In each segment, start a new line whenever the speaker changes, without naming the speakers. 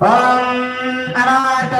ఓం అనాథ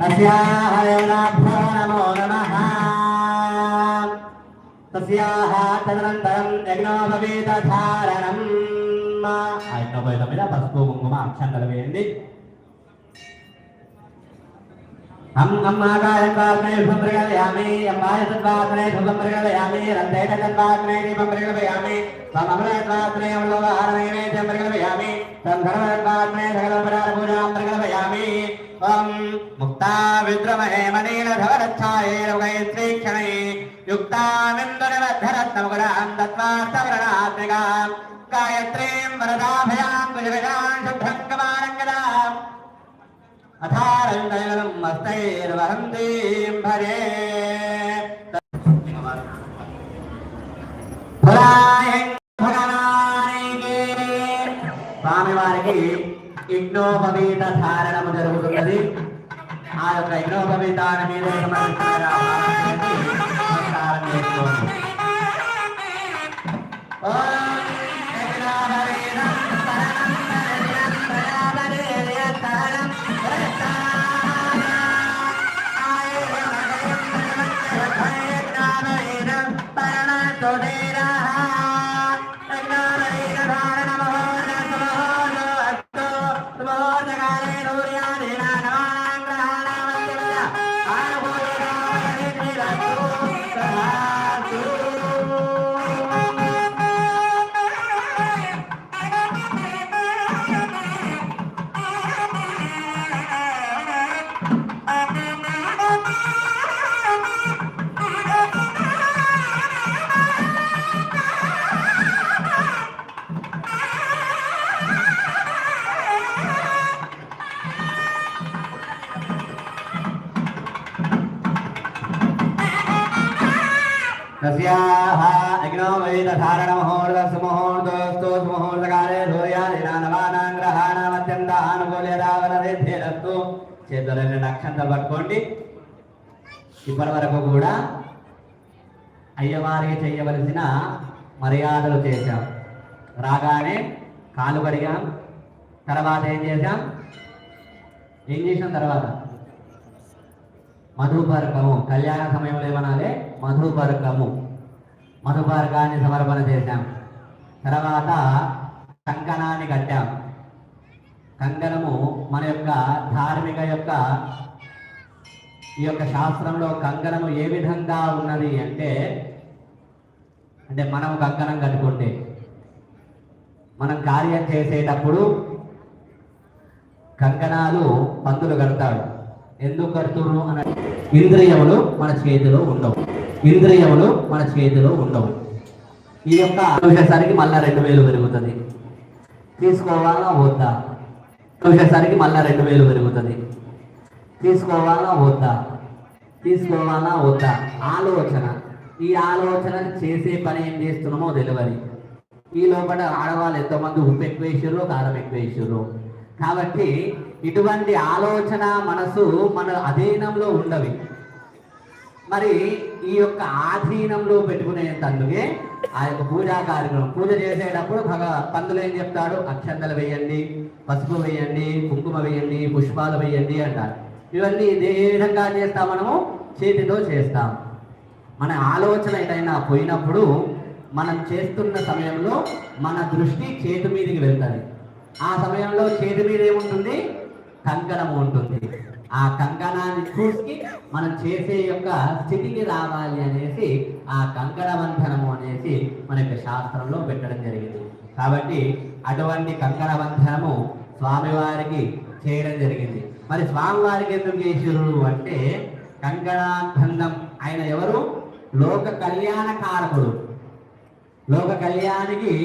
तस्याः वेदाभ्यो नमो नमः तस्याः तदनन्तरं यज्ञोपवीतधारणम् ఆ యజ్ఞోపవీతం మీద పసుపు కుంకుమ అక్షంతలు వేయండి हम अम्माकाय पात्रे शुभं प्रगलयामि अम्बाय तद्वात्रे शुभं प्रगलयामि रन्देट तद्वात्रे दीपं प्रगलयामि सममृतद्वात्रे अवलोकहारनैवेद्यं प्रगलयामि सन्धर्मतद्वात्रे सकलपरारपूजां प्रगलयामि ॐ मुक्ता विद्रमहे मनीलधवरच्छाये लोकैत्रीक्षणे युक्तामिन्दुरवद्धरत्नमुकुरां तत्त्वार्थवर्णात्मिकां गायत्रीं वरदाभयां कुजगजां शुभ्रं कमारङ्गदाम् अथारण्डयनं मस्तैर्वहन्तीं भजे స్వామివారికి యజ్ఞోపవీత ధారణము జరుగుతున్నది ఆ యొక్క యజ్ఞోపవీతాన్ని మీద సమర్పించిన నమస్కారం చేసుకోండి మహోర్వస్ మహోర్దోస్తో పట్టుకోండి. ఇప్పటి వరకు కూడా అయ్యవారికి చేయవలసిన మర్యాదలు చేశాం. రాగానే కాలు కడిగాం. తర్వాత ఏం చేశాం? ఏం చేసాం తర్వాత? మధుపరకము. కళ్యాణ సమయంలో ఏమనాలి? మధుపరకము. మధుపర్గాన్ని సమర్పణ చేశాం. తర్వాత కంకణాన్ని కట్టాం. కంకణము మన యొక్క ధార్మిక యొక్క ఈ యొక్క శాస్త్రంలో కంకణము ఏ విధంగా ఉన్నది అంటే అంటే మనం కంకణం కట్టుకుంటే మనం కార్యం చేసేటప్పుడు కంకణాలు పందులు కడతాడు ఎందుకు కడుతురు అని ఇంద్రియములు మన చేతిలో ఉండవు. ఇంద్రియములు మన చేతిలో ఉండవు. ఈ యొక్క చూసేసరికి మళ్ళా రెండు వేలు పెరుగుతుంది. తీసుకోవాలా వద్దా? చూసేసరికి మళ్ళా రెండు వేలు పెరుగుతుంది. తీసుకోవాలా వద్దా? తీసుకోవాలా వద్దా? ఆలోచన. ఈ ఆలోచన చేసే పని ఏం చేస్తున్నామో తెలియదు. ఈ లోపల ఆడవాళ్ళు ఎంతోమంది ఉప్పు ఎక్కువ వేసారు కారం ఎక్కువ వేసారు కాబట్టి ఇటువంటి ఆలోచన మనసు మన అధీనంలో ఉండవి. మరి ఈ యొక్క ఆధీనంలో పెట్టుకునే తందుకే ఆ యొక్క పూజా కార్యక్రమం. పూజ చేసేటప్పుడు భగ పంతులు ఏం చెప్తాడు? అక్షంతలు వేయండి పసుపు వేయండి కుంకుమ వేయండి పుష్పాలు వేయండి అంటారు. ఇవన్నీ ఇదే విధంగా చేస్తాం మనము? చేతితో చేస్తాం. మన ఆలోచన ఏదైనా పోయినప్పుడు మనం చేస్తున్న సమయంలో మన దృష్టి చేతి మీదకి వెళ్తుంది. ఆ సమయంలో చేతి మీద ఏముంటుంది? కంకణము ఉంటుంది. ఆ కంకణాన్ని చూసి మనం చేసే యొక్క స్థితికి రావాలి అనేసి ఆ కంకణ బంధనము అనేసి మన యొక్క శాస్త్రంలో పెట్టడం జరిగింది. కాబట్టి అటువంటి కంకణ బంధనము స్వామివారికి చేయడం జరిగింది. మరి స్వామివారికి ఎందుకు చేసిరు అంటే కంకణాబంధం ఆయన ఎవరు? లోక కళ్యాణ కారకుడు. లోక కళ్యాణికి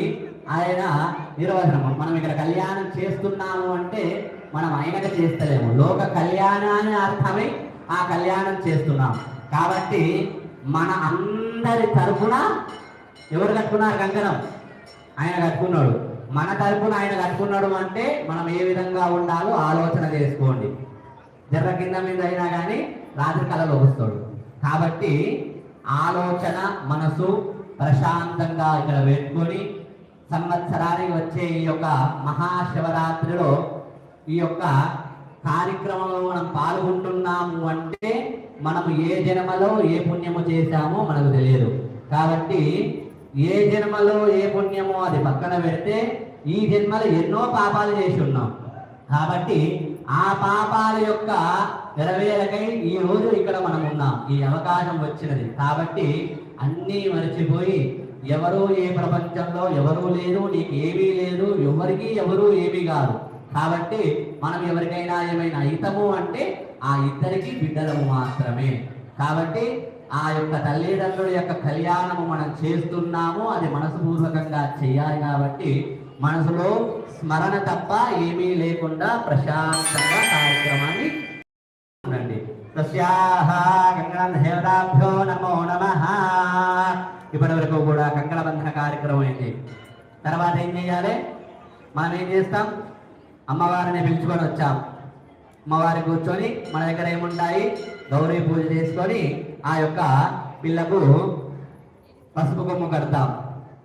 ఆయన నిర్వచనం మనం ఇక్కడ కళ్యాణం చేస్తున్నాము అంటే మనం ఆయనగా చేస్తలేము. లోక కళ్యాణాన్ని అర్థమై ఆ కళ్యాణం చేస్తున్నాం. కాబట్టి మన అందరి తరఫున ఎవరు కట్టుకున్నారు కంకణం? ఆయన కట్టుకున్నాడు. మన తరపున ఆయన కట్టుకున్నాడు అంటే మనం ఏ విధంగా ఉండాలో ఆలోచన చేసుకోండి. జర్ర కింద మీద అయినా కానీ రాత్రి కళలో వస్తాడు. కాబట్టి ఆలోచన మనసు ప్రశాంతంగా ఇక్కడ పెట్టుకొని సంవత్సరానికి వచ్చే ఈ యొక్క మహాశివరాత్రిలో ఈ యొక్క కార్యక్రమంలో మనం పాల్గొంటున్నాము అంటే మనము ఏ జన్మలో ఏ పుణ్యము చేశామో మనకు తెలియదు. కాబట్టి ఏ జన్మలో ఏ పుణ్యమో అది పక్కన పెడితే ఈ జన్మలో ఎన్నో పాపాలు చేసి ఉన్నాం. కాబట్టి ఆ పాపాల యొక్క నెరవేరకై ఈ రోజు ఇక్కడ మనం ఉన్నాం. ఈ అవకాశం వచ్చినది. కాబట్టి అన్నీ మరచిపోయి ఎవరు ఏ ప్రపంచంలో ఎవరూ లేరు నీకు ఏమీ లేదు ఎవరికి ఎవరు ఏమీ కాదు. కాబట్టి మనం ఎవరికైనా ఏమైనా హితము అంటే ఆ ఇద్దరికి బిడ్డలము మాత్రమే. కాబట్టి ఆ యొక్క తల్లిదండ్రుల యొక్క కళ్యాణము మనం చేస్తున్నాము అది మనసుపూర్వకంగా చేయాలి కాబట్టి మనసులో స్మరణ తప్ప ఏమీ లేకుండా ప్రశాంతంగా కార్యక్రమాన్ని ఉండండి. దేవతాభ్యో నమో నమ. ఇప్పటి వరకు కూడా కంకణ బంధన కార్యక్రమం అయింది. తర్వాత ఏం చేయాలి? మనం ఏం చేస్తాం? అమ్మవారిని పిలుచుకొని వచ్చాం. అమ్మవారి కూర్చొని మన దగ్గర ఏముంటాయి? గౌరీ పూజ చేసుకొని ఆ యొక్క పిల్లకు పసుపు కొమ్ము కడతాం.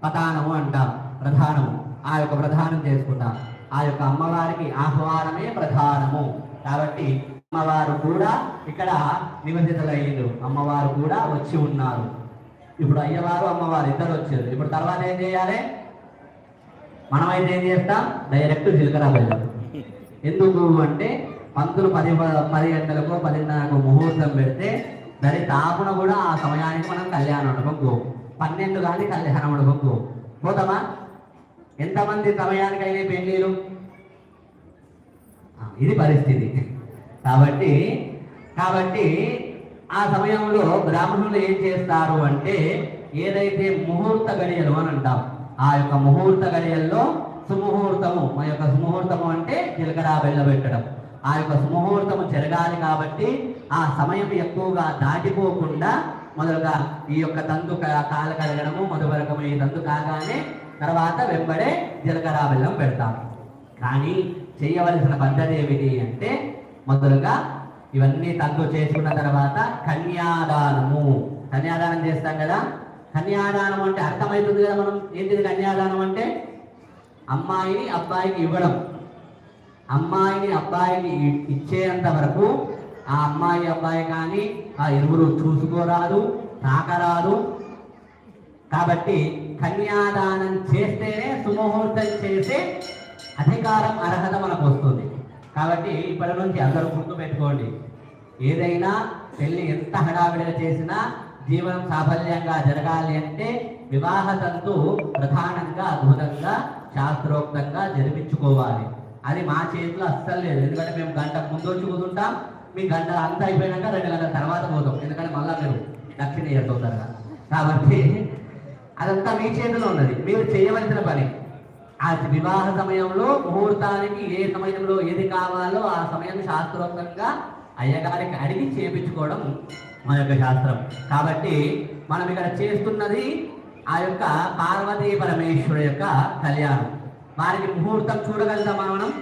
పతానము అంటాం. ప్రధానము. ఆ యొక్క ప్రధానం చేసుకుంటాం. ఆ యొక్క అమ్మవారికి ఆహ్వానమే ప్రధానము. కాబట్టి అమ్మవారు కూడా ఇక్కడ నివసితులయ్యారు అమ్మవారు కూడా వచ్చి ఉన్నారు. ఇప్పుడు అయ్యవారు అమ్మవారు ఇద్దరు వచ్చారు. ఇప్పుడు తర్వాత ఏం చేయాలి? మనమైతే ఏం చేస్తాం? డైరెక్ట్ జీలకర్ర బెల్లం ఎందుకు అంటే పంతులు పది పది గంటలకు పదిన్నరకు ముహూర్తం పెడితే దాని తాపున కూడా ఆ సమయానికి మనం కళ్యాణం మండపం పన్నెండు కానీ కళ్యాణం మండపం పోతామా? ఎంతమంది సమయానికి అయినాయి పెళ్ళిళ్ళు? ఇది పరిస్థితి. కాబట్టి కాబట్టి ఆ సమయంలో బ్రాహ్మణులు ఏం చేస్తారు అంటే ఏదైతే ముహూర్త గడియలు అని అంటాం ఆ యొక్క ముహూర్త గడియల్లో సుముహూర్తము. మా యొక్క సుముహూర్తము అంటే జీలకర్ర వెళ్ళబెట్టడం పెట్టడం ఆ యొక్క సుముహూర్తము జరగాలి కాబట్టి ఆ సమయం ఎక్కువగా దాటిపోకుండా మొదలుగా ఈ యొక్క తంతు క- కాలు కడగడము మొదలకము ఈ తంతు కాగానే తర్వాత వెంబడే జీలకర్ర బెల్లం పెడతాం కానీ చేయవలసిన పద్ధతి ఏమిటి అంటే మొదలుగా ఇవన్నీ తంతు చేసుకున్న తర్వాత కన్యాదానము. కన్యాదానం చేస్తాం కదా. కన్యాదానం అంటే అర్థమవుతుంది కదా మనం. ఏంటిది కన్యాదానం అంటే? అమ్మాయిని అబ్బాయికి ఇవ్వడం. అమ్మాయిని అబ్బాయికి ఇచ్చేంత వరకు ఆ అమ్మాయి అబ్బాయి కానీ ఆ ఇరువురు చూసుకోరాదు తాకరాదు. కాబట్టి కన్యాదానం చేస్తేనే సుముహూర్తం చేసే అధికారం అర్హత మనకు వస్తుంది. కాబట్టి ఇప్పటి నుంచి అందరూ గుర్తు పెట్టుకోండి ఏదైనా పెళ్ళి ఎంత హడావిడిగా చేసినా జీవనం సాఫల్యంగా జరగాలి అంటే వివాహ తంతు ప్రధానంగా అద్భుతంగా శాస్త్రోక్తంగా జరిపించుకోవాలి. అది మా చేతిలో అస్సలు లేదు. ఎందుకంటే మేము గంట ముందు వచ్చి మీ గంట అంతా అయిపోయినాక రెండు గంటల తర్వాత పోతాం. ఎందుకంటే మళ్ళా మీరు దక్షిణ ఇయ్యవుతారు కాబట్టి అదంతా మీ చేతిలో ఉన్నది. మీరు చేయవలసిన పని. ఆ వివాహ సమయంలో ముహూర్తానికి ఏ సమయంలో ఏది కావాలో ఆ సమయం శాస్త్రోక్తంగా అయ్యగారికి అడిగి చేపించుకోవడం మన యొక్క శాస్త్రం. కాబట్టి మనం ఇక్కడ చేస్తున్నది ఆ యొక్క పార్వతీ పరమేశ్వరు యొక్క కళ్యాణం. వారికి ముహూర్తం చూడగలుగుతామా మనం?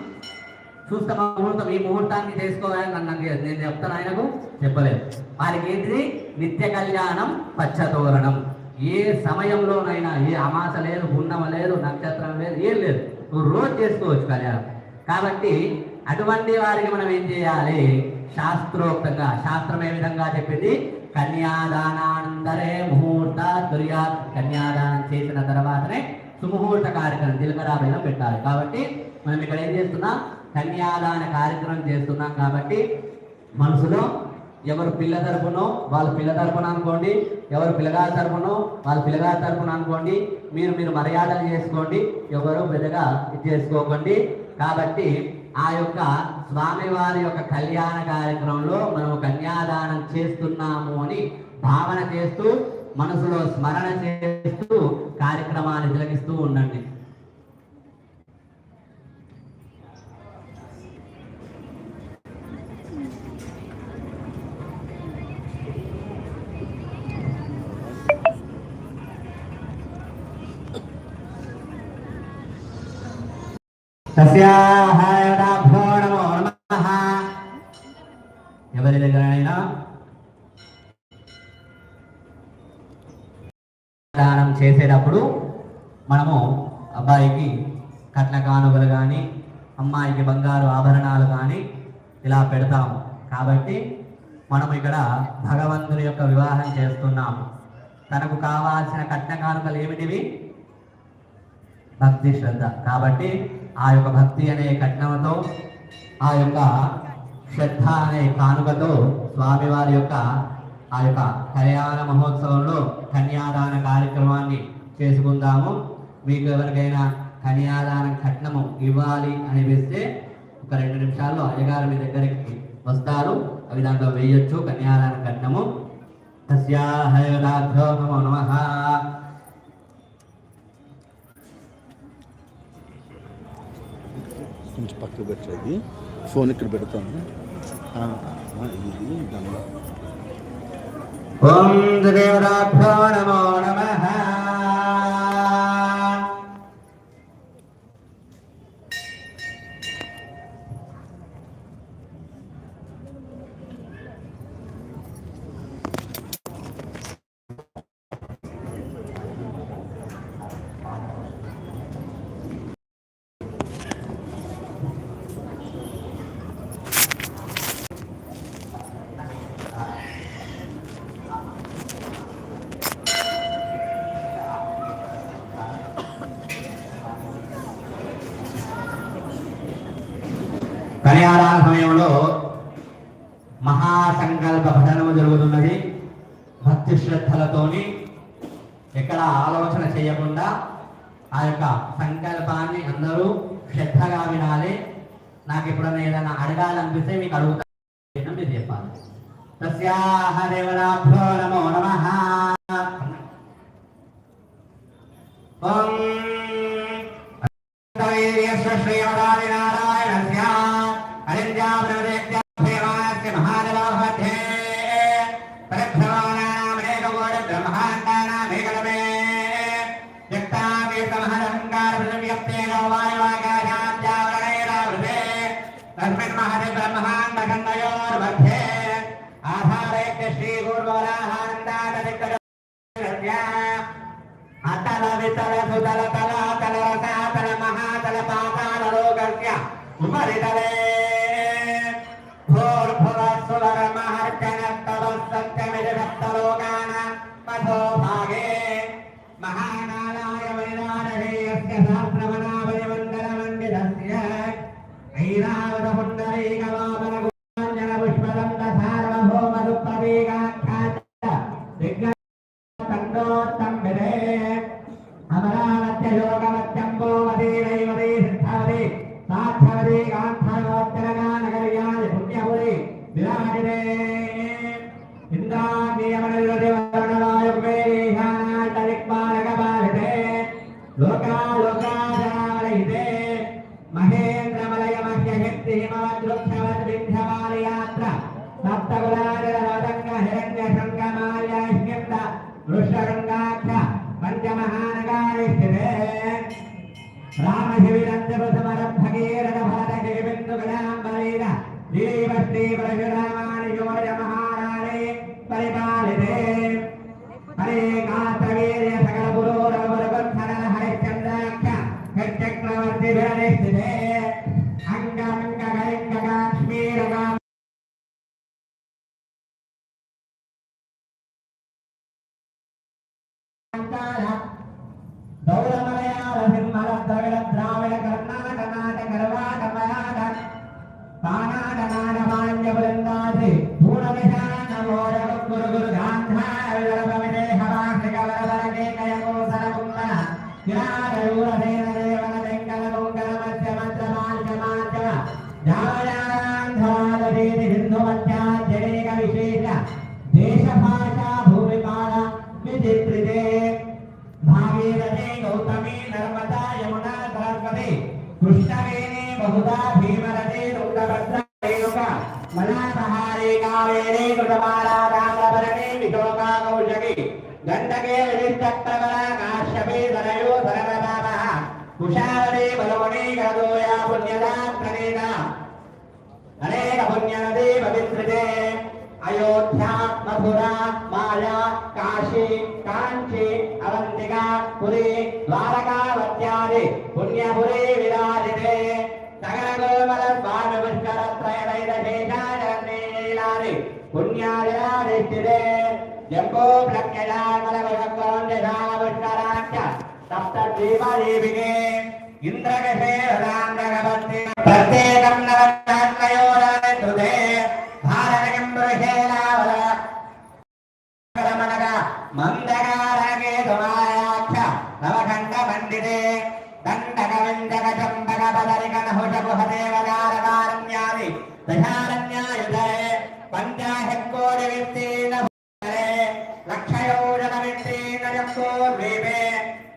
చూస్తామా ముహూర్తం? ఈ ముహూర్తాన్ని చేసుకోవాలని నన్ను నేను చెప్తాను ఆయనకు. చెప్పలేదు. వారికి ఏంటిది నిత్య కళ్యాణం పచ్చతోరణం. ఏ సమయంలోనైనా ఏ అమాస లేదు గుండమ లేదు నక్షత్రం లేదు ఏం లేదు. నువ్వు రోజు చేసుకోవచ్చు కళ్యాణం. కాబట్టి అటువంటి వారికి మనం ఏం చేయాలి? శాస్త్రోక్తంగా శాస్త్రం ఏ విధంగా చెప్పింది? కన్యాదానానంతరే ముహూర్త దుర్యా కన్యాదానం చేసిన తర్వాతనే సుముహూర్త కార్యక్రమం జీలకర్ర బెల్లం పెట్టాలి. కాబట్టి మనం ఇక్కడ ఏం చేస్తున్నాం? కన్యాదాన కార్యక్రమం చేస్తున్నాం కాబట్టి మనసులో ఎవరు పిల్ల తరపునో వాళ్ళ పిల్ల తరపున అనుకోండి ఎవరు పిల్లగారి తరపునో వాళ్ళ పిల్లగారి తరపున అనుకోండి మీరు మీరు మర్యాదలు చేసుకోండి ఎవరు పెద్దగా ఇది చేసుకోకండి. కాబట్టి ఆ యొక్క స్వామివారి యొక్క కళ్యాణ కార్యక్రమంలో మనం కన్యాదానం చేస్తున్నాము అని భావన చేస్తూ మనసులో స్మరణ చేస్తూ కార్యక్రమాన్ని తిలగిస్తూ ఉండండి. తస్యాహ చేసేటప్పుడు మనము అబ్బాయికి కట్న కానుకలు కానీ అమ్మాయికి బంగారు ఆభరణాలు కానీ ఇలా పెడతాము. కాబట్టి మనం ఇక్కడ భగవంతుని యొక్క వివాహం చేస్తున్నాము తనకు కావాల్సిన కట్న కానుకలు ఏమిటివి? భక్తి శ్రద్ధ. కాబట్టి ఆ యొక్క భక్తి అనే కట్నంతో ఆ యొక్క శ్రద్ధ అనే కానుకతో స్వామివారి యొక్క ఆ యొక్క కళ్యాణ మహోత్సవంలో కన్యాదాన కార్యక్రమాన్ని చేసుకుందాము. మీకు ఎవరికైనా కన్యాదాన కట్నము ఇవ్వాలి అనిపిస్తే ఒక రెండు నిమిషాల్లో అయ్యగారు మీ దగ్గరికి వస్తారు. అవి దాంట్లో వేయొచ్చు. కన్యాదాన కట్నము. తస్యాహయదాభ్యో నమో. నమః
కొంచెం పక్కకు పెట్టేది. ఫోన్ ఇక్కడ పెడతాను. ఇది. దానిలో.
ఓం దేవతాభ్యో నమో కళ్యాణ సమయంలో మహాసంకల్ప భజనము జరుగుతున్నది. భక్తి శ్రద్ధలతోని ఎక్కడ ఆలోచన చేయకుండా ఆ యొక్క సంకల్పాన్ని అందరూ శ్రద్ధగా వినాలి. నాకు ఎప్పుడన్నా ఏదైనా అడగాలనిపిస్తే మీకు అడుగుతాను మీరు చెప్పాలి. తస్యాహ నమో నమ. ఓం. శ్రీయవరా தேவரகராம Yeah. पुण्यदा प्रणेन अनेन पुण्यनदे पवित्रते अयोध्या मथुरा माया काशी कांची अवंतिका पुरी द्वारकावत्यादि पुण्यपुरी विराजिते सगरगोमल स्वामिपुष्करत्रयवैदशेषाचरणीलानि पुण्यादिराधिष्ठिते जम्बो प्रज्ञयामलवशकरोण्यशापुष्कराख्य सप्तद्वीपदेविके इन्द्रगशे हृदाङ्ग ప్రత్యేకం నవయోరే భారతకం బృహేలావల మందగారగే దుమాయాక్ష నవఖండ పండితే దండక విందక చంబక బదరిక నహుష గుహదేవదారకారణ్యాది దశారణ్యాయుధే పంచాశకోటి విస్తీర్ణ లక్షయోజన విస్తీర్ణ జంబోర్వీపే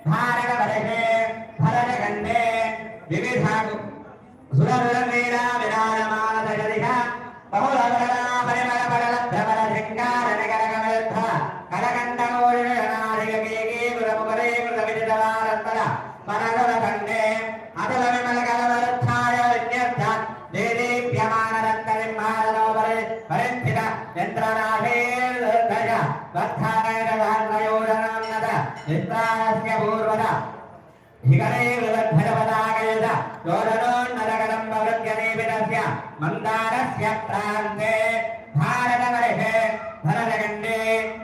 భారత వర్షే సురవీరా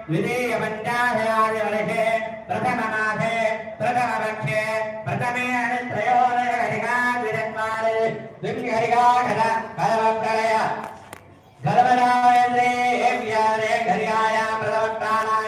விதேய பஞ்சாயாதி வழக்கு பிரதமமாக பிரதமபக்ஷே பிரதமே அணு திரையோதய ஹரிகா விதத்மாறு துங்கி ஹரிகா கத கதவக்கரய பிரதமட்டானாய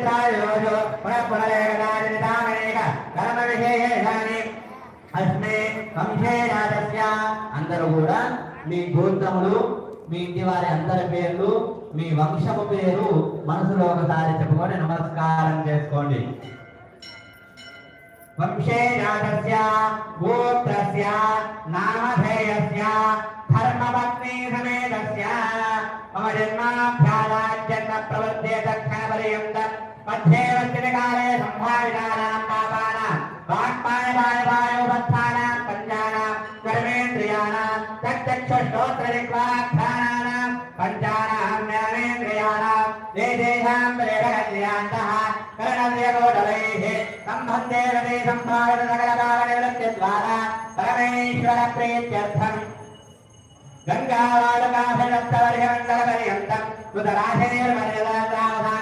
మిత్రాయోజో అందరూ కూడా మీ గోత్రములు మీ ఇంటి వారి అందరి పేర్లు మీ వంశము పేరు మనసులో ఒకసారి చెప్పుకొని నమస్కారం చేసుకోండి. వంశే రాజస్య గోత్రస్య నామధేయస్య ధర్మపత్ని సమేతస్య. మమ జన్మాభ్యాదాజన్మ ప్రవర్తే దక్ష పర్యంతం. మధ్యే వర్తిని కాలే సంభావితానాం పాపానాం వాక్పాయపాయపాయోపస్థానాం పంచానాం కర్మేంద్రియాణాం చక్షుశ్రోత్రదిక్వాఖ్యానానాం పంచానాం జ్ఞానేంద్రియాణాం దేశేషాం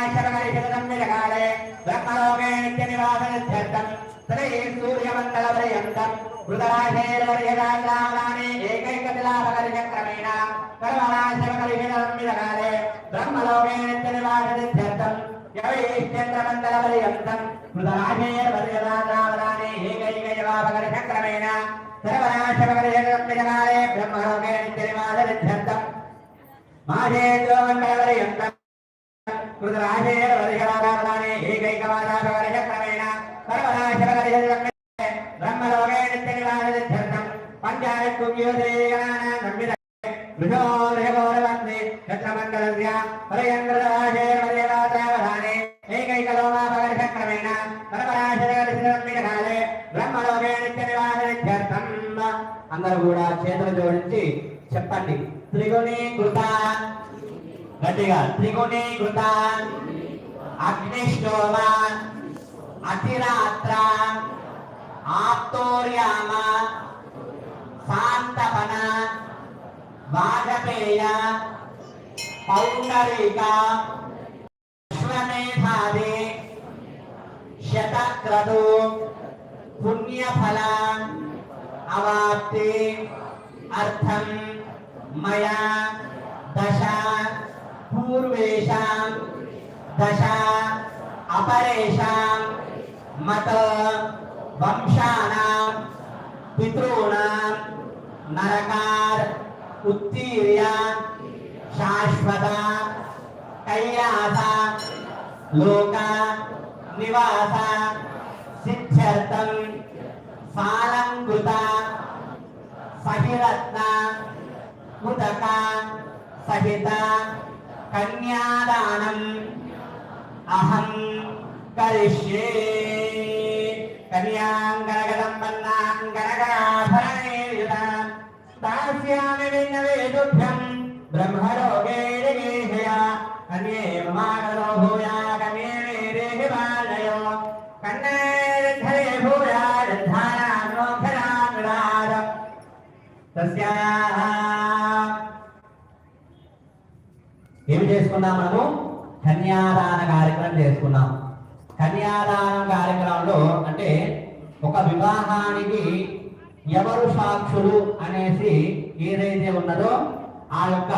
ప్రేరకల్యాంతః కరణవ్యకోటలైः సంబంధే రతే సంభావిత సకలభావనివృత్తిద్వారా పరమేశ్వర ప్రీత్యర్థం గంగావాడుకాశరత్తవర్యమండలపర్యంతం కృతరాశనిర్మర్యదావధానే ఏకైకవాడుకాపకరిషక్రమేణ సర్వరాశరకరిషదమ్మిరకాలే బ్రహ్మలోకే నిత్యనివాసనిత్యర్థం శ్రీ సూర్యమండలపర్యంతం சர்வநாசபகரே பிரம்மரோமே நித்தியமாதரிச்சந்தம் மாதேந்திரோ மண்டலவரையம் கிருதராஜேர வருஷராதாரதானே ஏகைகவாதாபகரய கிரமேண சர்வநாசபகரே பிரம்மரோமே நித்தியமாதரிச்சந்தம் பஞ்சாயத்தும் யோதிரேகனான நம்பித ृषोर्यगौरवन्दे चक्रमण्डलस्य परयङ्कृतराशेर्वदेवातावधाने एकैकलोमापगर्ष సర్వనాశపకర్షక్రమిజకాలే బ్రహ్మలోకే నిత్యనివాసరిధ్యర్థం అందరూ కూడా చేతులు జోడించి చెప్పండి త్రిగుణీకృత గట్టిగా త్రిగుణీకృత అగ్నిష్టోమ అతిరాత్ర ఆప్తోర్యామ శాంతపన వాజపేయ పౌండరీక అశ్వమేధాది శతక్రతు పుణ్యఫల అవాప్తి అర్థం మయా దశ పూర్వేషాం దశ అపరేషాం మత వంశానాం పితॄణాం నరకార్ ఉత్తీర్య శాశ్వత కైలాస లోక నివాస సిద్ధ్యర్థం సాలంకృత సహిరత్న ముదక సహిత కన్యాదానం అహం కరిష్యే కన్యాంగరగదం పన్నాంగరగరాభరణేయుత దాస్యామి విన్నవేదుభ్యం బ్రహ్మలోకే చేసుకున్నాం మనము? కన్యాదాన కార్యక్రమం చేసుకున్నాం. కన్యాదానం కార్యక్రమంలో అంటే ఒక వివాహానికి ఎవరు సాక్షులు అనేసి ఏదైతే ఉన్నదో ఆ యొక్క